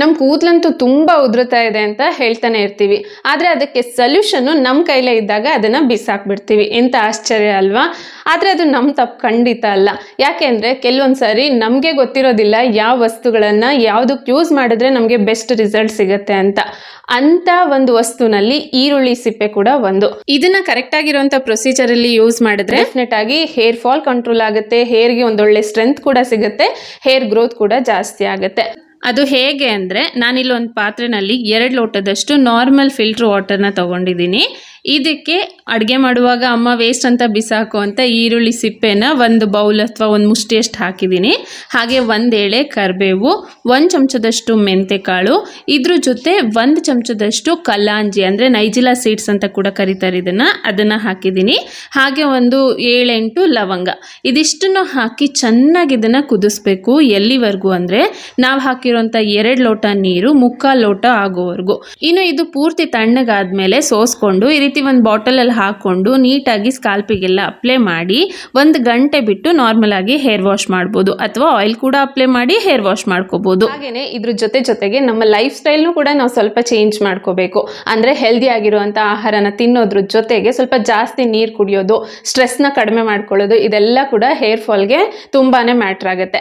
ನಮ್ಮ ಕೂದಲಂತೂ ತುಂಬ ಉದುರುತ್ತಾ ಇದೆ ಅಂತ ಹೇಳ್ತಾನೆ ಇರ್ತೀವಿ. ಆದರೆ ಅದಕ್ಕೆ ಸೊಲ್ಯೂಷನ್ನು ನಮ್ಮ ಕೈಲೇ ಇದ್ದಾಗ ಅದನ್ನು ಬಿಸಾಕ್ಬಿಡ್ತೀವಿ. ಎಂಥ ಆಶ್ಚರ್ಯ ಅಲ್ವಾ? ಆದರೆ ಅದು ನಮ್ಮ ತಪ್ಪು ಖಂಡಿತ ಅಲ್ಲ. ಯಾಕೆಂದರೆ ಕೆಲವೊಂದು ಸಾರಿ ನಮಗೆ ಗೊತ್ತಿರೋದಿಲ್ಲ ಯಾವ ವಸ್ತುಗಳನ್ನು ಯಾವುದಕ್ಕೆ ಯೂಸ್ ಮಾಡಿದ್ರೆ ನಮಗೆ ಬೆಸ್ಟ್ ರಿಸಲ್ಟ್ ಸಿಗುತ್ತೆ ಅಂತ. ಅಂಥ ಒಂದು ವಸ್ತುನಲ್ಲಿ ಈರುಳ್ಳಿ ಸಿಪ್ಪೆ ಕೂಡ ಒಂದು. ಇದನ್ನು ಕರೆಕ್ಟ್ ಆಗಿರುವಂಥ ಪ್ರೊಸೀಜರಲ್ಲಿ ಯೂಸ್ ಮಾಡಿದ್ರೆ ಡೆಫಿನೆಟ್ ಆಗಿ ಹೇರ್ ಫಾಲ್ ಕಂಟ್ರೋಲ್ ಆಗುತ್ತೆ. ಹೇರ್ಗೆ ಒಂದೊಳ್ಳೆ ಸ್ಟ್ರೆಂತ್ ಕೂಡ ಸಿಗುತ್ತೆ. ಹೇರ್ ಗ್ರೋತ್ ಕೂಡ ಜಾಸ್ತಿ ಆಗುತ್ತೆ. ಅದು ಹೇಗೆ ಅಂದರೆ ನಾನಿಲ್ಲಿ ಒಂದು ಪಾತ್ರೆನಲ್ಲಿ ಎರಡು ಲೋಟದಷ್ಟು ನಾರ್ಮಲ್ ಫಿಲ್ಟ್ರ್ ವಾಟರ್ನ ತೊಗೊಂಡಿದ್ದೀನಿ. ಇದಕ್ಕೆ ಅಡುಗೆ ಮಾಡುವಾಗ ಅಮ್ಮ ವೇಸ್ಟ್ ಅಂತ ಬಿಸಾಕು ಅಂತ ಈರುಳ್ಳಿ ಸಿಪ್ಪೆನ ಒಂದು ಬೌಲ್ ಅಥವಾ ಒಂದು ಮುಷ್ಟಿಯಷ್ಟು ಹಾಕಿದ್ದೀನಿ. ಹಾಗೆ ಒಂದು ಎಳೆ ಕರಿಬೇವು, ಒಂದು ಚಮಚದಷ್ಟು ಮೆಂತೆಕಾಳು, ಇದ್ರ ಜೊತೆ ಒಂದು ಚಮಚದಷ್ಟು ಕಲ್ಲಾಂಜಿ ಅಂದರೆ ನೈಜಿಲಾ ಸೀಡ್ಸ್ ಅಂತ ಕೂಡ ಕರೀತಾರೆ ಇದನ್ನು. ಅದನ್ನು ಹಾಕಿದ್ದೀನಿ. ಹಾಗೆ ಒಂದು ಏಳೆಂಟು ಲವಂಗ. ಇದಿಷ್ಟನ್ನು ಹಾಕಿ ಚೆನ್ನಾಗಿ ಇದನ್ನು ಕುದಿಸ್ಬೇಕು ಎಲ್ಲಿವರೆಗೂ ಅಂದರೆ ನಾವು ಹಾಕಿರೋಂಥ ಎರಡು ಲೋಟ ನೀರು, ಮುಕ್ಕಾಲು ಲೋಟ ಆಗೋವರೆಗೂ. ಇನ್ನು ಇದು ಪೂರ್ತಿ ತಣ್ಣಗಾದ ಮೇಲೆ ಸೋಸ್ಕೊಂಡು ಈ ಒಂದು ಬಾಟಲಲ್ಲಿ ಹಾಕ್ಕೊಂಡು ನೀಟಾಗಿ ಸ್ಕಾಲ್ಪಿಗೆಲ್ಲ ಅಪ್ಲೈ ಮಾಡಿ ಒಂದು ಗಂಟೆ ಬಿಟ್ಟು ನಾರ್ಮಲ್ ಆಗಿ ಹೇರ್ ವಾಶ್ ಮಾಡ್ಬೋದು ಅಥವಾ ಆಯಿಲ್ ಕೂಡ ಅಪ್ಲೈ ಮಾಡಿ ಹೇರ್ ವಾಶ್ ಮಾಡ್ಕೋಬೋದು. ಹಾಗೇನೆ ಇದ್ರ ಜೊತೆ ಜೊತೆಗೆ ನಮ್ಮ ಲೈಫ್ ಸ್ಟೈಲ್ನು ಕೂಡ ನಾವು ಸ್ವಲ್ಪ ಚೇಂಜ್ ಮಾಡ್ಕೋಬೇಕು. ಅಂದರೆ ಹೆಲ್ದಿ ಆಗಿರುವಂಥ ಆಹಾರನ ತಿನ್ನೋದ್ರ ಜೊತೆಗೆ ಸ್ವಲ್ಪ ಜಾಸ್ತಿ ನೀರು ಕುಡಿಯೋದು ಸ್ಟ್ರೆಸ್ನ ಕಡಿಮೆ ಮಾಡ್ಕೊಳ್ಳೋದು, ಇದೆಲ್ಲ ಕೂಡ ಹೇರ್ ಫಾಲ್ಗೆ ತುಂಬಾನೇ ಮ್ಯಾಟ್ರ್ ಆಗುತ್ತೆ.